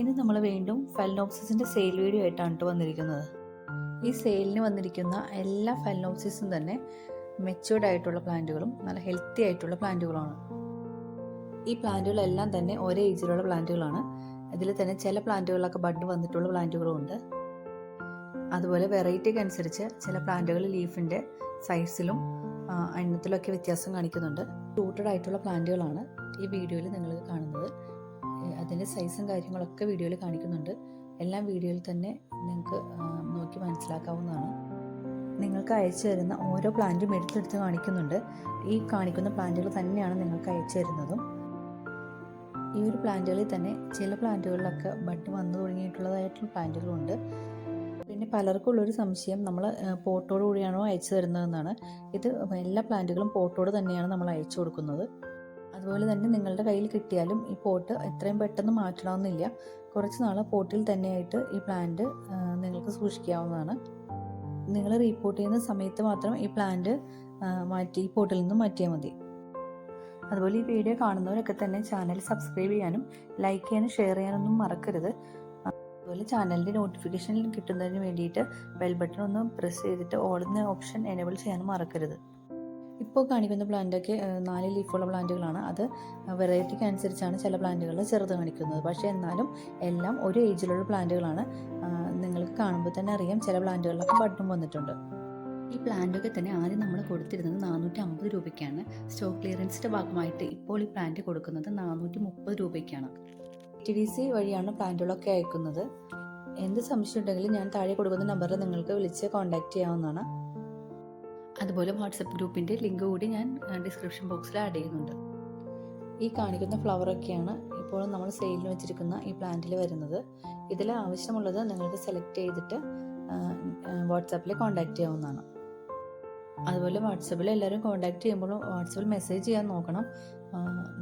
ഇന്ന് നമ്മൾ വീണ്ടും ഫെലനോപ്സിസിന്റെ സെയിൽ വീഡിയോ ആയിട്ടാണ് വന്നിരിക്കുന്നത്. ഈ സെയിലിന് വന്നിരിക്കുന്ന എല്ലാ ഫെലനോപ്സിസും തന്നെ മെച്യൂർഡ് ആയിട്ടുള്ള പ്ലാന്റുകളും നല്ല ഹെൽത്തി ആയിട്ടുള്ള പ്ലാന്റുകളുമാണ്. ഈ പ്ലാന്റുകളെല്ലാം തന്നെ ഒരേ ഏജിലുള്ള പ്ലാന്റുകളാണ്. ഇതിൽ തന്നെ ചില പ്ലാന്റുകളിലൊക്കെ ബഡ് വന്നിട്ടുള്ള പ്ലാന്റുകളും ഉണ്ട് അതുപോലെ വെറൈറ്റിക്ക് അനുസരിച്ച് ചില പ്ലാന്റുകൾ ലീഫിന്റെ സൈസിലും എണ്ണത്തിലൊക്കെ വ്യത്യാസം കാണിക്കുന്നുണ്ട്. റൂട്ടഡ് ആയിട്ടുള്ള പ്ലാന്റുകളാണ് ഈ വീഡിയോയിൽ നിങ്ങൾ കാണുന്നത്. അതിന്റെ സൈസും കാര്യങ്ങളൊക്കെ വീഡിയോയിൽ കാണിക്കുന്നുണ്ട്. എല്ലാം വീഡിയോയിൽ തന്നെ നിങ്ങൾക്ക് നോക്കി മനസ്സിലാക്കാവുന്നതാണ്. നിങ്ങൾക്ക് അയച്ചു തരുന്ന ഓരോ പ്ലാന്റും എടുത്തെടുത്ത് കാണിക്കുന്നുണ്ട്. ഈ കാണിക്കുന്ന പ്ലാന്റുകൾ തന്നെയാണ് നിങ്ങൾക്ക് അയച്ചു തരുന്നതും. ഈ ഒരു പ്ലാന്റുകളിൽ തന്നെ ചില പ്ലാന്റുകളിലൊക്കെ ബഡ് വന്നു തുടങ്ങിയിട്ടുള്ളതായിട്ടുള്ള പ്ലാന്റുകളുണ്ട് പിന്നെ പലർക്കും ഉള്ളൊരു സംശയം നമ്മൾ പോട്ടോട് കൂടിയാണോ അയച്ചു തരുന്നതെന്നാണ്. ഇത് എല്ലാ പ്ലാന്റുകളും പോട്ടോട് തന്നെയാണ് നമ്മൾ അയച്ചു കൊടുക്കുന്നത്. അതുപോലെ തന്നെ നിങ്ങളുടെ കയ്യിൽ കിട്ടിയാലും ഈ പോട്ട് എത്രയും പെട്ടെന്ന് മാറ്റണമെന്നില്ല. കുറച്ച് നാൾ പോട്ടിൽ തന്നെയായിട്ട് ഈ പ്ലാന്റ് നിങ്ങൾക്ക് സൂക്ഷിക്കാവുന്നതാണ്. നിങ്ങൾ റീപ്പോർട്ട് ചെയ്യുന്ന സമയത്ത് മാത്രം ഈ പ്ലാന്റ് മാറ്റി ഈ പോട്ടിൽ നിന്ന് മാറ്റിയാൽ മതി. അതുപോലെ ഈ വീഡിയോ കാണുന്നവരൊക്കെ തന്നെ ചാനൽ സബ്സ്ക്രൈബ് ചെയ്യാനും ലൈക്ക് ചെയ്യാനും ഷെയർ ചെയ്യാനൊന്നും മറക്കരുത്. അതുപോലെ ചാനലിന്റെ നോട്ടിഫിക്കേഷൻ കിട്ടുന്നതിന് വേണ്ടിയിട്ട് ബെൽ ബട്ടൺ ഒന്ന് പ്രസ് ചെയ്തിട്ട് ഓൾ ഓപ്ഷൻ എനേബിൾ ചെയ്യാനും മറക്കരുത്. ഇപ്പോൾ കാണിക്കുന്ന പ്ലാന്റൊക്കെ നാല് ലീഫുള്ള പ്ലാന്റുകളാണ്. അത് വെറൈറ്റിക്ക് അനുസരിച്ചാണ് ചില പ്ലാന്റുകൾ ചെറുത് കാണിക്കുന്നത്. പക്ഷേ എന്നാലും എല്ലാം ഒരു ഏജിലുള്ള പ്ലാന്റുകളാണ്. നിങ്ങൾക്ക് കാണുമ്പോൾ തന്നെ അറിയാം ചില പ്ലാന്റുകളിലൊക്കെ ബഡും വന്നിട്ടുണ്ട്. ഈ പ്ലാന്റൊക്കെ തന്നെ ആദ്യം നമ്മൾ കൊടുത്തിരുന്നത് നാനൂറ്റി അമ്പത് രൂപയ്ക്കാണ്. സ്റ്റോക്ക് ക്ലിയറൻസിന്റെ ഭാഗമായിട്ട് ഇപ്പോൾ ഈ പ്ലാന്റ് കൊടുക്കുന്നത് നാനൂറ്റി മുപ്പത് രൂപയ്ക്കാണ്. ടി ഡി സി വഴിയാണ് പ്ലാന്റുകളൊക്കെ അയക്കുന്നത്. എന്ത് സംശയം ഉണ്ടെങ്കിലും ഞാൻ താഴെ കൊടുക്കുന്ന നമ്പറിൽ നിങ്ങൾക്ക് വിളിച്ച് കോൺടാക്റ്റ് ചെയ്യാവുന്നതാണ്. അതുപോലെ വാട്സപ്പ് ഗ്രൂപ്പിന്റെ ലിങ്ക് കൂടി ഞാൻ ഡിസ്ക്രിപ്ഷൻ ബോക്സിൽ ആഡ് ചെയ്യുന്നുണ്ട്. ഈ കാണിക്കുന്ന ഫ്ലവറൊക്കെയാണ് ഇപ്പോൾ നമ്മൾ സെയിലിന് വെച്ചിരിക്കുന്ന ഈ പ്ലാന്റിൽ വരുന്നത്. ഇതിൽ ആവശ്യമുള്ളത് നിങ്ങൾക്ക് സെലക്ട് ചെയ്തിട്ട് വാട്സാപ്പിൽ കോൺടാക്ട് ചെയ്യാവുന്നതാണ്. അതുപോലെ വാട്സപ്പിൽ എല്ലാവരും കോൺടാക്ട് ചെയ്യുമ്പോഴും വാട്സപ്പിൽ മെസ്സേജ് ചെയ്യാൻ നോക്കണം.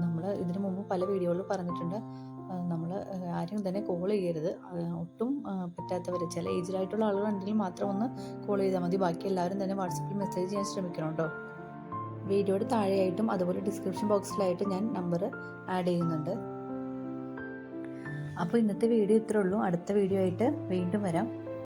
നമ്മൾ ഇതിനു മുമ്പ് പല വീഡിയോകളിൽ പറഞ്ഞിട്ടുണ്ട്. നമ്മൾ ആരും തന്നെ കോൾ ചെയ്യരുത്. ഒട്ടും പറ്റാത്തവർ ചില ഏജിലായിട്ടുള്ള ആളുകളുണ്ടെങ്കിൽ മാത്രം ഒന്ന് കോൾ ചെയ്താൽ മതി. ബാക്കി എല്ലാവരും തന്നെ വാട്സപ്പിൽ മെസ്സേജ് ചെയ്യാൻ ശ്രമിക്കണം കേട്ടോ വീഡിയോയുടെ താഴെയായിട്ടും അതുപോലെ ഡിസ്ക്രിപ്ഷൻ ബോക്സിലായിട്ട് ഞാൻ നമ്പർ ആഡ് ചെയ്യുന്നുണ്ട്. അപ്പോൾ ഇന്നത്തെ വീഡിയോ ഇത്രേ ഉള്ളൂ. അടുത്ത വീഡിയോ ആയിട്ട് വീണ്ടും വരാം.